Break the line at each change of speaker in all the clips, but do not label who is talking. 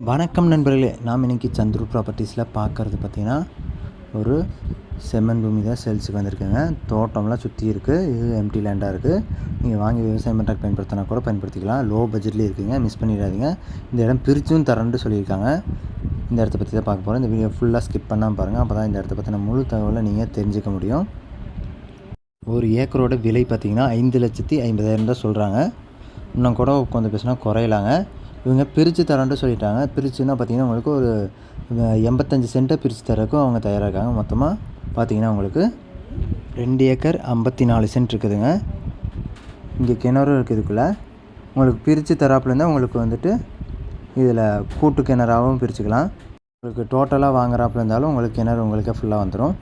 வணக்கம் நண்பர்களே நாம் இன்றைக்கி சந்துரு ப்ராப்பர்ட்டிஸில் பார்க்குறது பார்த்திங்கன்னா ஒரு செம்மண் பூமி தான் சேல்ஸுக்கு வந்திருக்குங்க. தோட்டம்லாம் சுற்றி இருக்குது இது எம்டி லேண்டாக இருக்குது நீங்கள் வாங்கி விவசாயம் பண்ணுறதுக்கு பயன்படுத்தினா கூட பயன்படுத்திக்கலாம். லோ பட்ஜெட்லேயே இருக்குங்க மிஸ் பண்ணிடாதீங்க. இந்த இடம் பிரிச்சும் தரேன்ட்டு சொல்லியிருக்காங்க. இந்த இடத்த பற்றி தான் பார்க்க போகிறோம் இந்த வீடியோ ஃபுல்லாக ஸ்கிப் பண்ணாமல் பாருங்கள் அப்போ தான் இந்த இடத்த பற்றின முழு தகவலை நீங்கள் தெரிஞ்சுக்க முடியும். ஒரு ஏக்கரோட விலை பார்த்திங்கன்னா ஐந்து லட்சத்தி ஐம்பதாயிரம் தான் சொல்கிறாங்க இன்னும் கூட கொஞ்சம் பேசினா குறையலாங்க. இவங்க பிரித்து தரோன்ட்டு சொல்லிட்டாங்க. பிரிச்சுன்னா பார்த்தீங்கன்னா உங்களுக்கு ஒரு எண்பத்தஞ்சு சென்ட்டை பிரித்து தரக்கும் அவங்க தயாராக இருக்காங்க மொத்தமாக பார்த்தீங்கன்னா உங்களுக்கு ரெண்டு ஏக்கர் ஐம்பத்தி நாலு சென்ட் இருக்குதுங்க. இங்கே கிணறு இருக்குது இதுக்குள்ளே. உங்களுக்கு பிரித்து தராப்புல இருந்தால் உங்களுக்கு வந்துட்டு இதில் கூட்டு கிணறாகவும் பிரிச்சுக்கலாம். உங்களுக்கு டோட்டலாக வாங்குறாப்புல இருந்தாலும் உங்களுக்கு கிணறு உங்களுக்கே ஃபுல்லாக வந்துடும்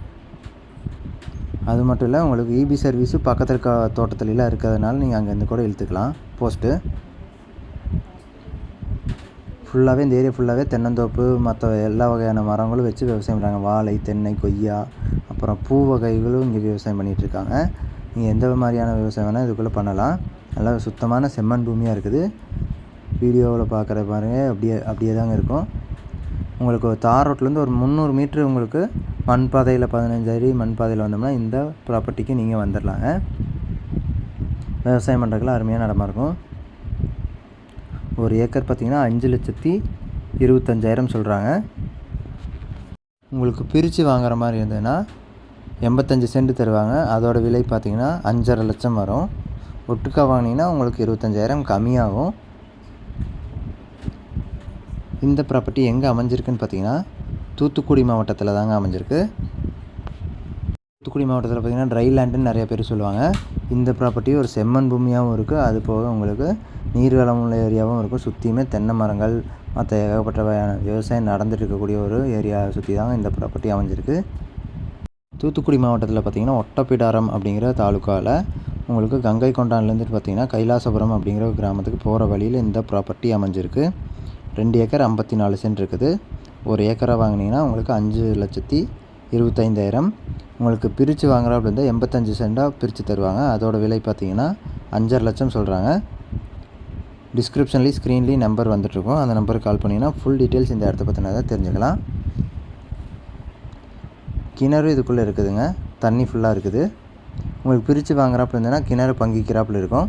அது மட்டும் இல்லை உங்களுக்கு இபி சர்வீஸு பக்கத்தில் இருக்க தோட்டத்துலலாம் இருக்கிறதுனால நீங்கள் அங்கேருந்து கூட இழுத்துக்கலாம். போஸ்ட்டு ஃபுல்லாகவே இந்த ஏரியா ஃபுல்லாகவே தென்னந்தோப்பு மற்ற எல்லா வகையான மரங்களும் வச்சு விவசாயம் பண்ணுறாங்க வாழை தென்னை கொய்யா அப்புறம் பூ வகைகளும் இங்கே விவசாயம் பண்ணிகிட்டு இருக்காங்க நீங்கள் எந்த மாதிரியான விவசாயம் வேணால் இதுக்குள்ளே பண்ணலாம். நல்லா சுத்தமான செம்மண் பூமியாக இருக்குது. வீடியோவில் பார்க்குற பாருங்க. அப்படியே அப்படியே தாங்க இருக்கும். உங்களுக்கு தார் ரோட்லேருந்து ஒரு முந்நூறு மீட்ரு உங்களுக்கு மண் பாதையில் பதினஞ்சு அடி மண் பாதையில் வந்தோம்னா இந்த ப்ராப்பர்ட்டிக்கு நீங்கள் வந்துடலாங்க விவசாயம் பண்ணுறதுக்குலாம் அருமையான இடமா இருக்கும். ஒரு ஏக்கர் பார்த்திங்கன்னா அஞ்சு லட்சத்தி இருபத்தஞ்சாயிரம் சொல்கிறாங்க உங்களுக்கு பிரித்து வாங்குற மாதிரி இருந்ததுன்னா எண்பத்தஞ்சு சென்ட் தருவாங்க. அதோட விலை பார்த்தீங்கன்னா அஞ்சரை லட்சம் வரும். ஒட்டுக்கா வாங்கினீங்கன்னா உங்களுக்கு இருபத்தஞ்சாயிரம் கம்மியாகும். இந்த ப்ராப்பர்ட்டி எங்கே அமைஞ்சிருக்குன்னு பார்த்தீங்கன்னா தூத்துக்குடி மாவட்டத்தில் தாங்க அமைஞ்சிருக்கு. தூத்துக்குடி மாவட்டத்தில் பார்த்திங்கன்னா ட்ரை லேண்டுன்னு நிறைய பேர் சொல்லுவாங்க. இந்த ப்ராப்பர்ட்டி ஒரு செம்மண் பூமியாகவும் இருக்குது அது போக உங்களுக்கு நீர்வளம் உள்ள ஏரியாவும் இருக்கும். சுற்றியுமே தென்னை மரங்கள் மற்ற ஏகப்பட்ட வகையான விவசாயம் நடந்துட்டு இருக்கக்கூடிய ஒரு ஏரியா சுற்றி தாங்க இந்த ப்ராப்பர்ட்டி அமைஞ்சிருக்கு. தூத்துக்குடி மாவட்டத்தில் பார்த்திங்கன்னா ஒட்டப்பிடாரம் அப்படிங்கிற தாலுக்காவில் உங்களுக்கு கங்கை கொண்டான்லேருந்து பார்த்தீங்கன்னா கைலாசபுரம் அப்படிங்கிற ஒரு கிராமத்துக்கு போகிற வழியில் இந்த ப்ராப்பர்ட்டி அமைஞ்சிருக்கு. ரெண்டு ஏக்கர் ஐம்பத்தி நாலு சென்ட் இருக்குது. ஒரு ஏக்கரை வாங்கினீங்கன்னா உங்களுக்கு அஞ்சு லட்சத்தி இருபத்தைந்தாயிரம். உங்களுக்கு பிரித்து வாங்குறா அப்படின்னா எண்பத்தஞ்சு சென்டாக பிரித்து தருவாங்க. அதோட விலை பார்த்தீங்கன்னா அஞ்சரை லட்சம் சொல்கிறாங்க டிஸ்கிரிப்ஷன்லேயும் ஸ்க்ரீன்லேயும் நம்பர் வந்துட்டுருக்கோம். அந்த நம்பருக்கு கால் பண்ணிங்கன்னா ஃபுல் டீட்டெயில்ஸ் இந்த இடத்த பற்றினதை தெரிஞ்சுக்கலாம். கிணறு இதுக்குள்ளே இருக்குதுங்க. தண்ணி ஃபுல்லாக இருக்குது. உங்களுக்கு பிரித்து வாங்குறாப்புல இருந்ததுன்னா கிணறு பங்கிக்கிறாப்புல இருக்கும்.